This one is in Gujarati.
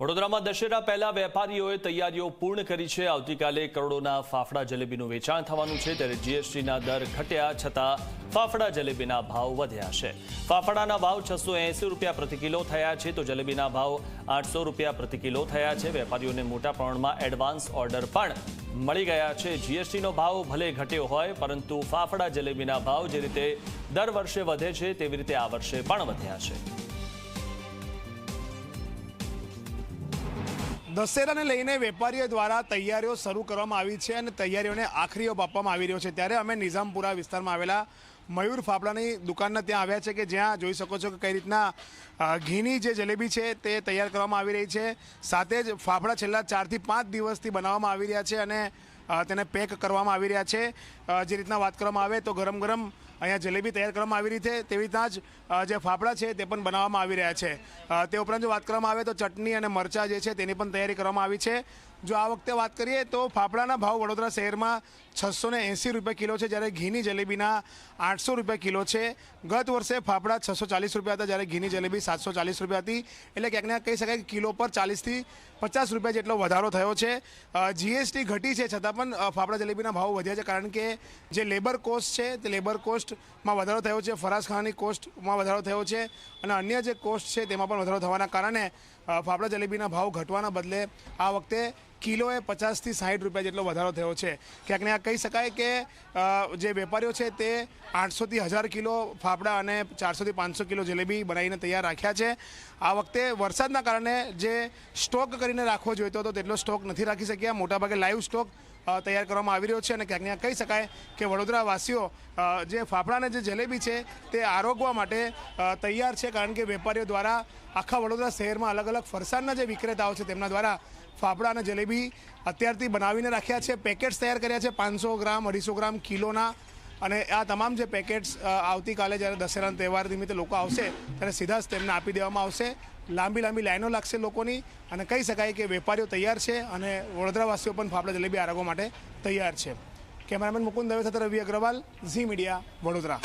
વડોદરામાં દશેરા પહેલા વેપારીઓએ તૈયારીઓ પૂર્ણ કરી છે. આવતીકાલે કરોડોના ફાફડા જલેબીનું વેચાણ થવાનું છે. ત્યારે જીએસટીના દર ઘટ્યા છતાં ફાફડા જલેબીના ભાવ વધ્યા છે. ફાફડાના ભાવ છસો રૂપિયા પ્રતિ કિલો થયા છે તો જલેબીના ભાવ આઠસો રૂપિયા પ્રતિ કિલો થયા છે. વેપારીઓને મોટા પ્રમાણમાં એડવાન્સ ઓર્ડર પણ મળી ગયા છે. જીએસટીનો ભાવ ભલે ઘટ્યો હોય, પરંતુ ફાફડા જલેબીના ભાવ જે રીતે દર વર્ષે વધે છે, તેવી રીતે આ વર્ષે પણ વધ્યા છે. દશેરાને લઈને વેપારીઓ દ્વારા તૈયારીઓ શરૂ કરવામાં આવી છે અને તૈયારીઓને આખરી ઓપ આપવામાં આવી રહ્યો છે. ત્યારે અમે નિઝામપુરા વિસ્તારમાં આવેલા મયુર ફાફડાની દુકાનના ત્યાં આવ્યા છે કે જ્યાં જોઈ શકો છો કે કઈ રીતના ઘીની જે જલેબી છે તે તૈયાર કરવામાં આવી રહી છે. સાથે જ ફાફડા છેલ્લા ચારથી પાંચ દિવસથી બનાવવામાં આવી રહ્યા છે અને તેને પેક કરવામાં આવી રહ્યા છે. જે રીતના વાત કરવામાં આવે તો ગરમ ગરમ અહીંયા જલેબી તૈયાર કરવામાં આવી રહી છે. તેવી રીતના જ જે ફાફડા છે તે પણ બનાવવામાં આવી રહ્યા છે. તે ઉપરાંત જો વાત કરવામાં આવે તો ચટણી અને મરચાં જે છે તેની પણ તૈયારી કરવામાં આવી છે. જો આ વખતે વાત કરીએ તો ફાફડાના ભાવ વડોદરા શહેરમાં છસો ને એંસી રૂપિયા કિલો છે, જ્યારે ઘીની જલેબીના આઠસો રૂપિયા કિલો છે. ગત વર્ષે ફાફડા છસો ચાલીસ રૂપિયા હતા, જ્યારે ઘીની જલેબી સાતસો ચાલીસ રૂપિયા હતી. એટલે ક્યાંક ને કહી શકાય કે કિલો પર ચાલીસથી પચાસ રૂપિયા જેટલો વધારો થયો છે. જીએસટી ઘટી છે છતાં પણ ફાફડા જલેબીના ભાવ વધ્યા છે, કારણ કે જે લેબર કોસ્ટ છે, તે લેબર કોસ્ટમાં વધારો થયો છે ફરાસખાનાની કોસ્ટમાં વધારો થયો છે અને અન્ય જે કોસ્ટ છે, તેમાં પણ વધારો થવાના કારણે ફાફડા જલેબીના ભાવ ઘટવાના બદલે આ વખતે કિલોએ પચાસથી સાઠ રૂપિયા જેટલો વધારો થયો છે. ક્યાંક ક્યાંક કહી શકાય કે જે વેપારીઓ છે તે આઠસોથી હજાર કિલો ફાફડા અને ચારસોથી પાંચસો કિલો જલેબી બનાવીને તૈયાર રાખ્યા છે. આ વખતે વરસાદના કારણે જે સ્ટોક કરીને રાખવો જોઈતો હતો તેટલો સ્ટોક નથી રાખી શક્યા. મોટાભાગે લાઈવ સ્ટોક તૈયાર કરવામાં આવી રહ્યો છે અને ક્યાંક ક્યાંક કહી શકાય કે વડોદરાવાસીઓ જે ફાફડાને જે જલેબી છે તે આરોગવા માટે તૈયાર છે કારણ કે વેપારીઓ દ્વારા આખા વડોદરા શહેરમાં અલગ અલગ ફરસાણના જે વિક્રેતાઓ છે તેમના દ્વારા ફાફડા અને જલેબી અત્યારથી બનાવીને રાખ્યા છે. પેકેટ્સ તૈયાર કર્યા છે પાંચસો ગ્રામ, અઢીસો ગ્રામ, કિલોના અને આ તમામ જે પેકેટ્સ આવતીકાલે જ્યારે દશેરાના તહેવાર નિમિત્તે લોકો આવશે, ત્યારે સીધા જ તેમને આપી દેવામાં આવશે. લાંબી લાંબી લાઈનો લાગશે લોકોની અને કહી શકાય કે વેપારીઓ તૈયાર છે અને વડોદરાવાસીઓ પણ ફાફડા જલેબી આરોગવા માટે તૈયાર છે. કેમેરામેન મુકુંદ દવે સાથે રવિ અગ્રવાલ, ઝી મીડિયા, વડોદરા.